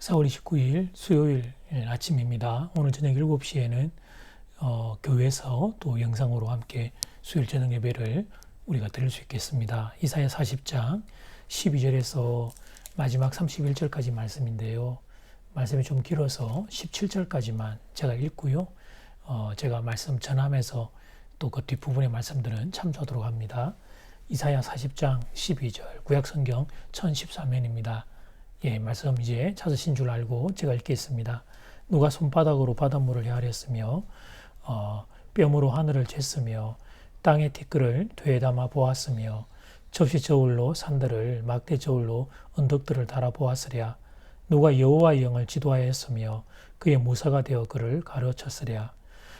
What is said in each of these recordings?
4월 29일 수요일 아침입니다. 오늘 저녁 7시에는 어, 교회에서 또 영상으로 함께 수요일 저녁 예배를 우리가 드릴 수 있겠습니다. 이사야 40장 12절에서 마지막 31절까지 말씀인데요. 말씀이 좀 길어서 17절까지만 제가 읽고요. 어, 제가 말씀 전하면서 또 그 뒷부분의 말씀들은 참조하도록 합니다. 이사야 40장 12절 구약성경 1013면입니다. 예, 말씀 이제 찾으신 줄 알고 제가 읽겠습니다. 누가 손바닥으로 바닷물을 헤아렸으며 어, 뺨으로 하늘을 쟀으며 땅의 티끌을 되에 담아 보았으며 접시 저울로 산들을 막대 저울로 언덕들을 달아 보았으랴 누가 여호와의 영을 지도하였으며 그의 무사가 되어 그를 가르쳤으랴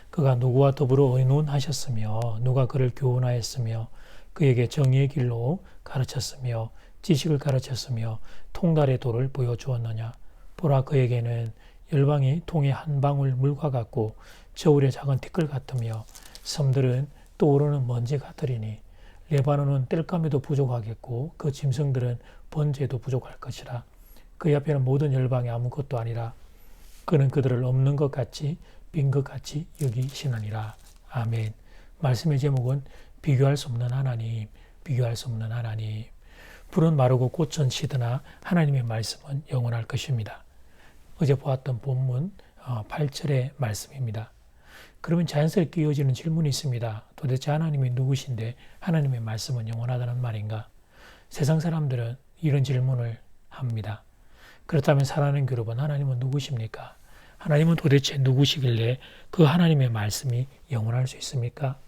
그가 누구와 더불어 의논하셨으며 누가 그를 교훈하였으며 그에게 정의의 길로 가르쳤으며 지식을 가르쳤으며 통달의 도를 보여주었느냐. 보라 그에게는 열방이 통의 한 방울 물과 같고 저울의 작은 티끌 같으며 섬들은 떠오르는 먼지 같으리니 레바논은 땔감에도 부족하겠고 그 짐승들은 번제에도 부족할 것이라. 그 앞에는 모든 열방이 아무것도 아니라 그는 그들을 없는 것 같이 빈 것 같이 여기시느니라. 아멘. 말씀의 제목은 비교할 수 없는 하나님 비교할 수 없는 하나님 불은 마르고 꽃은 시드나 하나님의 말씀은 영원할 것입니다. 어제 보았던 본문 8절의 어, 말씀입니다. 그러면 자연스럽게 이어지는 질문이 있습니다. 도대체 하나님이 누구신데 하나님의 말씀은 영원하다는 말인가? 세상 사람들은 이런 질문을 합니다. 그렇다면 사랑하는 여러분, 하나님은 누구십니까? 하나님은 도대체 누구시길래 그 하나님의 말씀이 영원할 수 있습니까?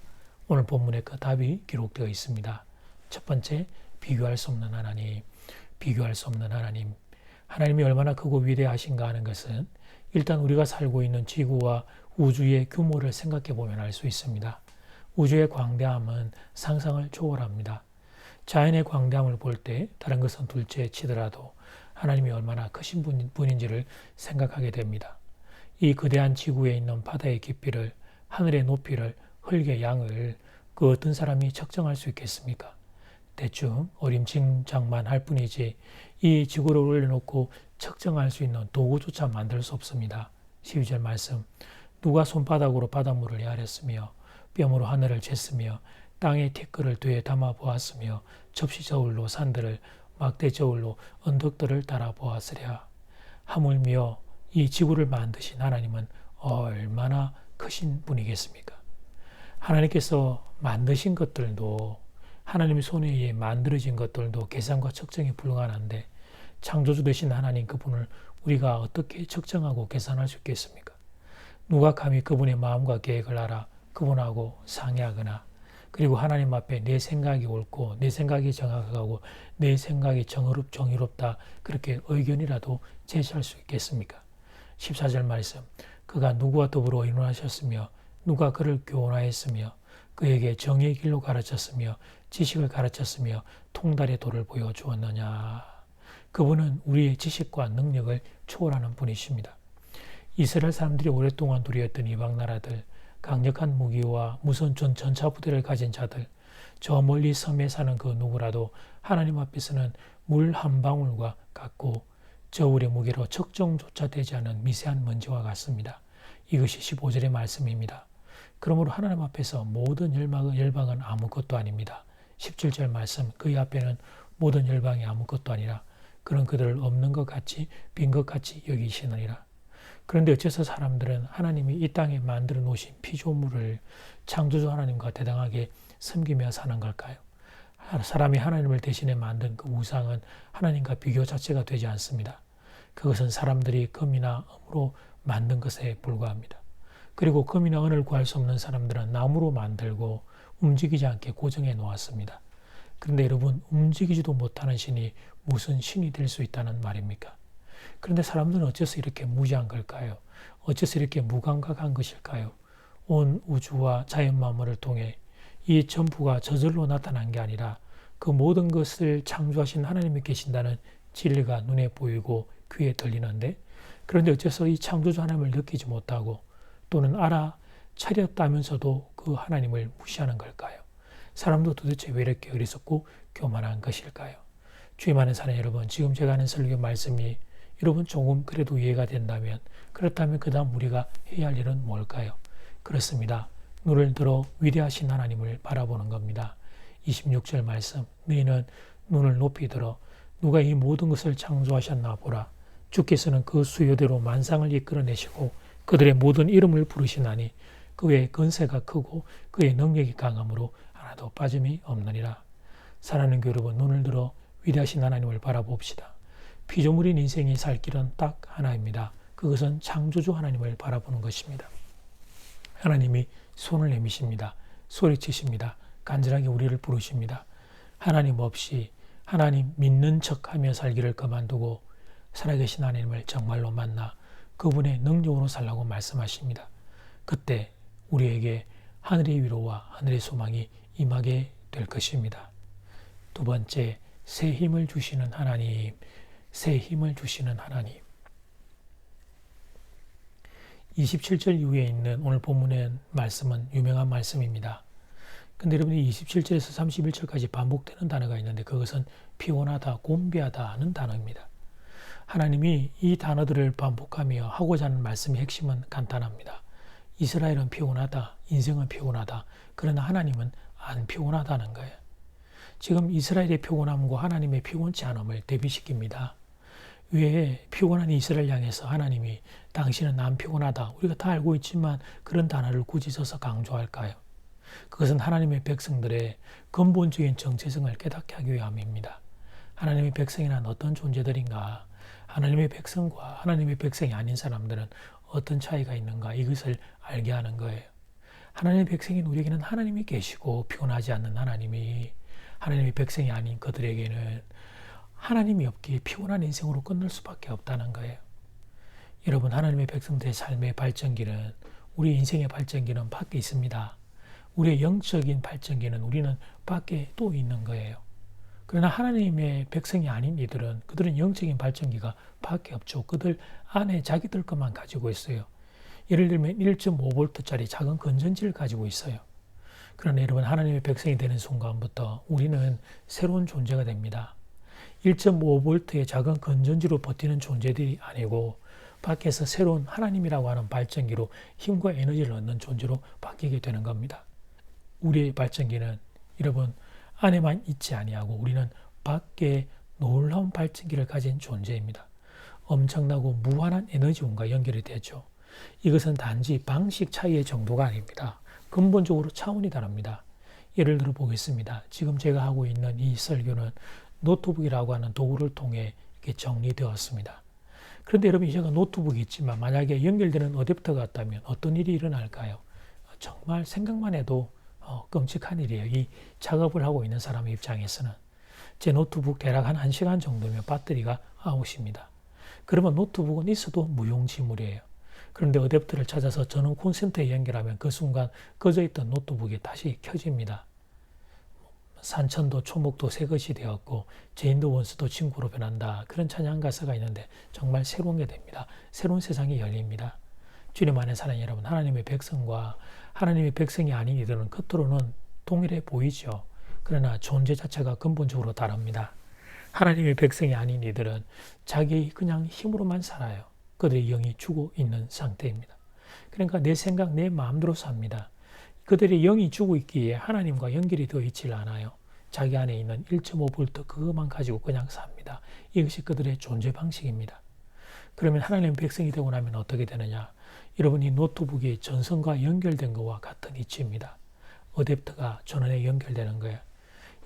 오늘 본문에 그 답이 기록되어 있습니다. 첫 번째, 비교할 수 없는 하나님, 비교할 수 없는 하나님. 하나님이 얼마나 크고 위대하신가 하는 것은 일단 우리가 살고 있는 지구와 우주의 규모를 생각해 보면 알 수 있습니다. 우주의 광대함은 상상을 초월합니다. 자연의 광대함을 볼 때 다른 것은 둘째 치더라도 하나님이 얼마나 크신 분인지를 생각하게 됩니다. 이 거대한 지구에 있는 바다의 깊이를 하늘의 높이를 흙의 양을 그 어떤 사람이 측정할 수 있겠습니까? 대충 어림짐작만 할 뿐이지 이 지구를 올려놓고 측정할 수 있는 도구조차 만들 수 없습니다. 12절 말씀 누가 손바닥으로 바닷물을 헤아렸으며 뺨으로 하늘을 쟀으며 땅의 티끌을 뒤에 담아 보았으며 접시 저울로 산들을 막대 저울로 언덕들을 따라 보았으랴 하물며 이 지구를 만드신 하나님은 얼마나 크신 분이겠습니까? 하나님께서 만드신 것들도 하나님의 손에 의해 만들어진 것들도 계산과 측정이 불가능한데 창조주 되신 하나님 그분을 우리가 어떻게 측정하고 계산할 수 있겠습니까? 누가 감히 그분의 마음과 계획을 알아 그분하고 상의하거나 그리고 하나님 앞에 내 생각이 옳고 내 생각이 정확하고 내 생각이 정의롭, 정의롭다 그렇게 의견이라도 제시할 수 있겠습니까? 14절 말씀 그가 누구와 더불어 의논하셨으며 누가 그를 교훈하였으며 그에게 정의의 길로 가르쳤으며 지식을 가르쳤으며 통달의 도를 보여주었느냐. 그분은 우리의 지식과 능력을 초월하는 분이십니다. 이스라엘 사람들이 오랫동안 누렸던 이방 나라들, 강력한 무기와 무선 전 전차 부대를 가진 자들, 저 멀리 섬에 사는 그 누구라도 하나님 앞에서는 물 한 방울과 같고 저울의 무게로 측정조차 되지 않은 미세한 먼지와 같습니다. 이것이 15절의 말씀입니다. 그러므로 하나님 앞에서 모든 열방은, 열방은 아무것도 아닙니다. 17절 말씀 그의 앞에는 모든 열방이 아무것도 아니라 그런 그들을 없는 것 같이 빈 것 같이 여기시느니라. 그런데 어째서 사람들은 하나님이 이 땅에 만들어 놓으신 피조물을 창조주 하나님과 대당하게 섬기며 사는 걸까요? 사람이 하나님을 대신해 만든 그 우상은 하나님과 비교 자체가 되지 않습니다. 그것은 사람들이 금이나 음으로 만든 것에 불과합니다. 그리고 금이나 은을 구할 수 없는 사람들은 나무로 만들고 움직이지 않게 고정해 놓았습니다. 그런데 여러분, 움직이지도 못하는 신이 무슨 신이 될 수 있다는 말입니까? 그런데 사람들은 어째서 이렇게 무지한 걸까요? 어째서 이렇게 무감각한 것일까요? 온 우주와 자연 만물을 통해 이 전부가 저절로 나타난 게 아니라 그 모든 것을 창조하신 하나님이 계신다는 진리가 눈에 보이고 귀에 들리는데 그런데 어째서 이 창조주 하나님을 느끼지 못하고 또는 알아 차렸다면서도 그 하나님을 무시하는 걸까요? 사람도 도대체 왜 이렇게 어리석고 교만한 것일까요? 주의 많은 사랑 여러분, 지금 제가 하는 설교 말씀이 여러분 조금 그래도 이해가 된다면 그렇다면 그 다음 우리가 해야 할 일은 뭘까요? 그렇습니다. 눈을 들어 위대하신 하나님을 바라보는 겁니다. 26절 말씀 너희는 눈을 높이 들어 누가 이 모든 것을 창조하셨나 보라. 주께서는 그 수요대로 만상을 이끌어내시고 그들의 모든 이름을 부르시나니 그의 건세가 크고 그의 능력이 강함으로 하나도 빠짐이 없느니라. 사랑하는 교회 여러분 눈을 들어 위대하신 하나님을 바라봅시다. 피조물인 인생이 살 길은 딱 하나입니다. 그것은 창조주 하나님을 바라보는 것입니다. 하나님이 손을 내미십니다. 소리치십니다. 간절하게 우리를 부르십니다. 하나님 없이 하나님 믿는 척하며 살기를 그만두고 살아계신 하나님을 정말로 만나 그분의 능력으로 살라고 말씀하십니다. 그때 우리에게 하늘의 위로와 하늘의 소망이 임하게 될 것입니다. 두 번째, 새 힘을 주시는 하나님, 새 힘을 주시는 하나님. 27절 이후에 있는 오늘 본문의 말씀은 유명한 말씀입니다. 근데 여러분이 27절에서 31절까지 반복되는 단어가 있는데 그것은 피곤하다, 곤비하다 하는 단어입니다. 하나님이 이 단어들을 반복하며 하고자 하는 말씀의 핵심은 간단합니다. 이스라엘은 피곤하다, 인생은 피곤하다. 그러나 하나님은 안 피곤하다는 거예요. 지금 이스라엘의 피곤함과 하나님의 피곤치 않음을 대비시킵니다. 왜 피곤한 이스라엘 향해서 하나님이 당신은 안 피곤하다. 우리가 다 알고 있지만 그런 단어를 굳이 써서 강조할까요? 그것은 하나님의 백성들의 근본적인 정체성을 깨닫게 하기 위함입니다. 하나님의 백성이란 어떤 존재들인가? 하나님의 백성과 하나님의 백성이 아닌 사람들은 어떤 차이가 있는가? 이것을 알게 하는 거예요. 하나님의 백성인 우리에게는 하나님이 계시고 피곤하지 않는 하나님이 하나님의 백성이 아닌 그들에게는 하나님이 없기에 피곤한 인생으로 끝날 수밖에 없다는 거예요. 여러분, 하나님의 백성들의 삶의 발전기는 우리 인생의 발전기는 밖에 있습니다. 우리의 영적인 발전기는 우리는 밖에 또 있는 거예요. 그러나 하나님의 백성이 아닌 이들은 그들은 영적인 발전기가 밖에 없죠. 그들 안에 자기들 것만 가지고 있어요. 예를 들면 1.5V짜리 작은 건전지를 가지고 있어요. 그러나 여러분 하나님의 백성이 되는 순간부터 우리는 새로운 존재가 됩니다. 1.5V의 작은 건전지로 버티는 존재들이 아니고 밖에서 새로운 하나님이라고 하는 발전기로 힘과 에너지를 얻는 존재로 바뀌게 되는 겁니다. 우리의 발전기는 여러분 안에만 있지 아니하고 우리는 밖에 놀라운 발전기를 가진 존재입니다. 엄청나고 무한한 에너지원과 연결이 되죠. 이것은 단지 방식 차이의 정도가 아닙니다. 근본적으로 차원이 다릅니다. 예를 들어 보겠습니다. 지금 제가 하고 있는 이 설교는 노트북이라고 하는 도구를 통해 이렇게 정리되었습니다. 그런데 여러분 제가 노트북이 있지만 만약에 연결되는 어댑터가 있다면 어떤 일이 일어날까요? 정말 생각만 해도 어, 끔찍한 일이에요. 이 작업을 하고 있는 사람의 입장에서는. 제 노트북 대략 한 1시간 정도면 배터리가 아웃입니다. 그러면 노트북은 있어도 무용지물이에요. 그런데 어댑터를 찾아서 전원 콘센트에 연결하면 그 순간 꺼져 있던 노트북이 다시 켜집니다. 산천도 초목도 새 것이 되었고 제인도 원수도 친구로 변한다. 그런 찬양 가사가 있는데 정말 새로운 게 됩니다. 새로운 세상이 열립니다. 주님 안에 사는 여러분, 하나님의 백성과 하나님의 백성이 아닌 이들은 겉으로는 동일해 보이죠. 그러나 존재 자체가 근본적으로 다릅니다. 하나님의 백성이 아닌 이들은 자기 그냥 힘으로만 살아요. 그들의 영이 죽어 있는 상태입니다. 그러니까 내 생각, 내 마음대로 삽니다. 그들의 영이 죽어 있기에 하나님과 연결이 되어 있질 않아요. 자기 안에 있는 1.5V 그것만 가지고 그냥 삽니다. 이것이 그들의 존재 방식입니다. 그러면 하나님 백성이 되고 나면 어떻게 되느냐? 여러분 이 노트북이 전선과 연결된 것과 같은 이치입니다. 어댑터가 전원에 연결되는 거예요.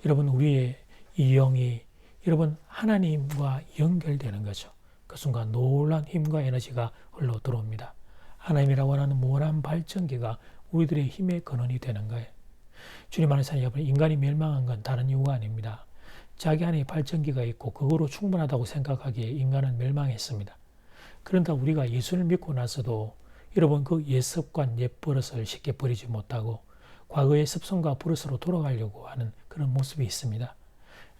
여러분 우리의 이 영이 여러분 하나님과 연결되는 거죠. 그 순간 놀란 힘과 에너지가 흘러 들어옵니다. 하나님이라고 하는 무한한 발전기가 우리들의 힘의 근원이 되는 거예요. 주님 안에 사는 여러분, 인간이 멸망한 건 다른 이유가 아닙니다. 자기 안에 발전기가 있고 그거로 충분하다고 생각하기에 인간은 멸망했습니다. 그런데 우리가 예수를 믿고 나서도 여러분 그 옛습관, 옛버릇을 쉽게 버리지 못하고 과거의 습성과 버릇으로 돌아가려고 하는 그런 모습이 있습니다.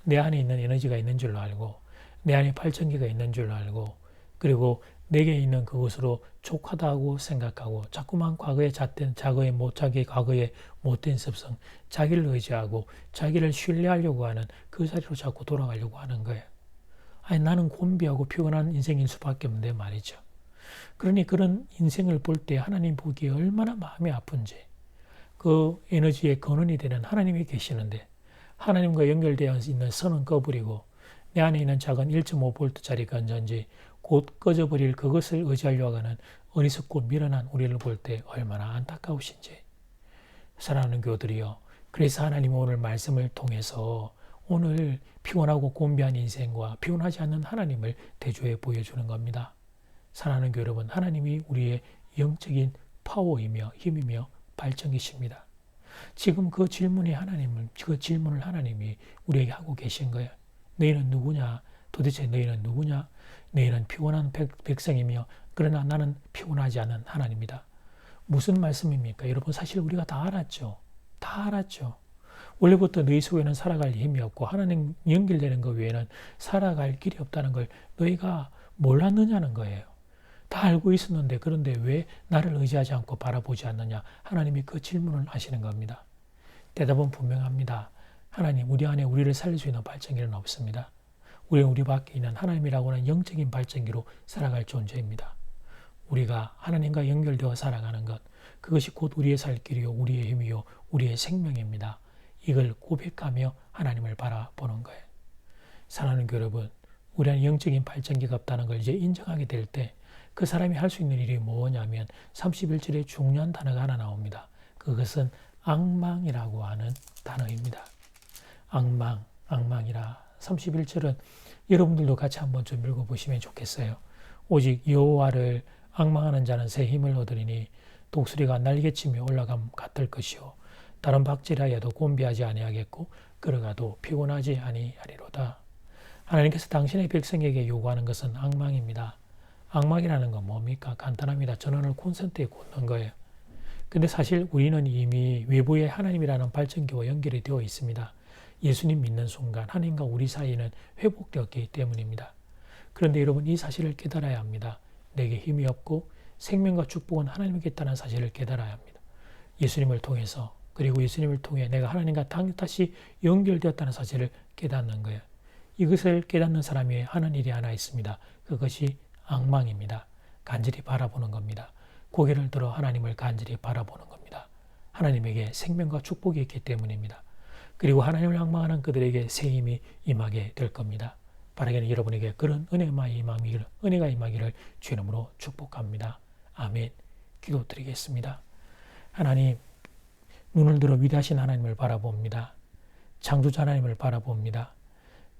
내 안에 있는 에너지가 있는 줄로 알고 내 안에 발전기가 있는 줄로 알고 그리고 내게 있는 그것으로 족하다고 생각하고 자꾸만 과거에 잣된 자거의 못 자기 과거의 못된 습성 자기를 의지하고 자기를 신뢰하려고 하는 그 자리로 자꾸 돌아가려고 하는 거예요. 아니 나는 곤비하고 피곤한 인생일 수밖에 없는데 말이죠. 그러니 그런 인생을 볼 때 하나님 보기에 얼마나 마음이 아픈지 그 에너지의 근원이 되는 하나님이 계시는데 하나님과 연결되어 있는 선은 꺼버리고 내 안에 있는 작은 1.5V짜리 건전지 곧 꺼져버릴 그것을 의지하려고 하는 어리석고 미련한 우리를 볼 때 얼마나 안타까우신지 사랑하는 교들이여 그래서 하나님 오늘 말씀을 통해서 오늘 피곤하고 곤비한 인생과 피곤하지 않는 하나님을 대조해 보여주는 겁니다. 사랑하는 교 여러분, 하나님이 우리의 영적인 파워이며 힘이며 발전이십니다. 지금 그 질문이 하나님을, 그 질문을 하나님이 우리에게 하고 계신 거예요. 너희는 누구냐? 도대체 너희는 누구냐? 너희는 피곤한 백, 성이며 그러나 나는 피곤하지 않은 하나님이다. 무슨 말씀입니까? 여러분 사실 우리가 다 알았죠. 다 알았죠. 원래부터 너희 속에는 살아갈 힘이 없고 하나님 연결되는 것 외에는 살아갈 길이 없다는 걸 너희가 몰랐느냐는 거예요. 다 알고 있었는데 그런데 왜 나를 의지하지 않고 바라보지 않느냐? 하나님이 그 질문을 하시는 겁니다. 대답은 분명합니다. 하나님, 우리 안에 우리를 살릴 수 있는 발전기는 없습니다. 우리는 우리 밖에 있는 하나님이라고 하는 영적인 발전기로 살아갈 존재입니다. 우리가 하나님과 연결되어 살아가는 것, 그것이 곧 우리의 살 길이요, 우리의 힘이요, 우리의 생명입니다. 이걸 고백하며 하나님을 바라보는 거예요. 사랑하는 여러분, 우리 안에 영적인 발전기가 없다는 걸 이제 인정하게 될 때 그 사람이 할 수 있는 일이 뭐냐면 31절에 중요한 단어가 하나 나옵니다. 그것은 악망이라고 하는 단어입니다. 악망, 악망이라. 31절은 여러분들도 같이 한번 좀 읽어보시면 좋겠어요. 오직 여호와를 악망하는 자는 새 힘을 얻으리니 독수리가 날개치며 올라감 같을 것이요 다른 박질하여도 곤비하지 아니하겠고 걸어가도 피곤하지 아니하리로다. 하나님께서 당신의 백성에게 요구하는 것은 악망입니다. 악막이라는 건 뭡니까? 간단합니다. 전원을 콘센트에 꽂는 거예요. 근데 사실 우리는 이미 외부의 하나님이라는 발전기와 연결이 되어 있습니다. 예수님 믿는 순간 하나님과 우리 사이는 회복되었기 때문입니다. 그런데 여러분 이 사실을 깨달아야 합니다. 내게 힘이 없고 생명과 축복은 하나님께 있다는 사실을 깨달아야 합니다. 예수님을 통해서 그리고 예수님을 통해 내가 하나님과 다시 연결되었다는 사실을 깨닫는 거예요. 이것을 깨닫는 사람이 하는 일이 하나 있습니다. 그것이 악망입니다. 간절히 바라보는 겁니다. 고개를 들어 하나님을 간절히 바라보는 겁니다. 하나님에게 생명과 축복이 있기 때문입니다. 그리고 하나님을 악망하는 그들에게 새 힘이 임하게 될 겁니다. 바라기는 여러분에게 그런 은혜가 임하기를, 은혜가 임하기를 주 이름으로 축복합니다. 아멘. 기도드리겠습니다. 하나님, 눈을 들어 위대하신 하나님을 바라봅니다. 창조자 하나님을 바라봅니다.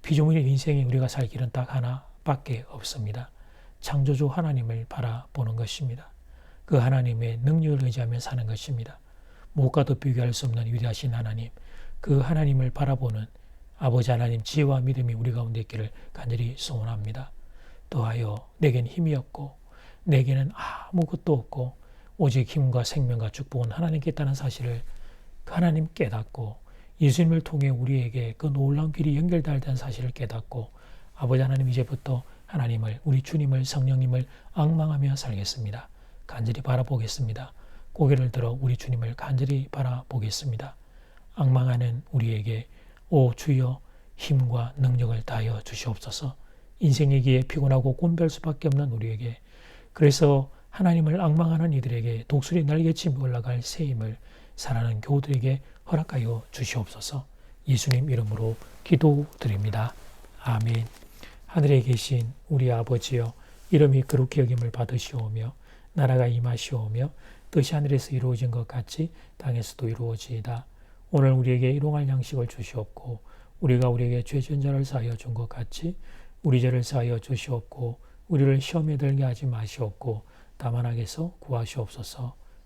피조물의 인생에 우리가 살 길은 딱 하나밖에 없습니다. 창조주 하나님을 바라보는 것입니다. 그 하나님의 능력을 의지하며 사는 것입니다. 무엇과도 비교할 수 없는 위대하신 하나님, 그 하나님을 바라보는 아버지 하나님 지혜와 믿음이 우리 가운데 있기를 간절히 소원합니다. 또하여 내겐 힘이 없고 내게는 아무것도 없고 오직 힘과 생명과 축복은 하나님께 있다는 사실을 그 하나님 깨닫고 예수님을 통해 우리에게 그 놀라운 길이 연결되는 사실을 깨닫고 아버지 하나님 이제부터 하나님을, 우리 주님을, 성령님을 악망하며 살겠습니다. 간절히 바라보겠습니다. 고개를 들어 우리 주님을 간절히 바라보겠습니다. 악망하는 우리에게 오 주여 힘과 능력을 다하여 주시옵소서. 인생이기에 피곤하고 꼰별 수밖에 없는 우리에게 그래서 하나님을 악망하는 이들에게 독수리 날개치며 올라갈 새 힘을 사랑하는 교우들에게 허락하여 주시옵소서. 예수님 이름으로 기도드립니다. 아멘. 하늘에 계신 우리 아버지여 이름이 그렇게 여김을 받으시오며 나라가 임하시오며 뜻이 하늘에서 이루어진 것 같이 땅에서도 이루어지이다. 오늘 우리에게 일용할 양식을 주시옵고 우리가 우리에게 죄전자를 사하여 준 것 같이 우리 죄를 사하여 주시옵고 우리를 시험에 들게 하지 마시옵고 다만 하게서 구하시옵소서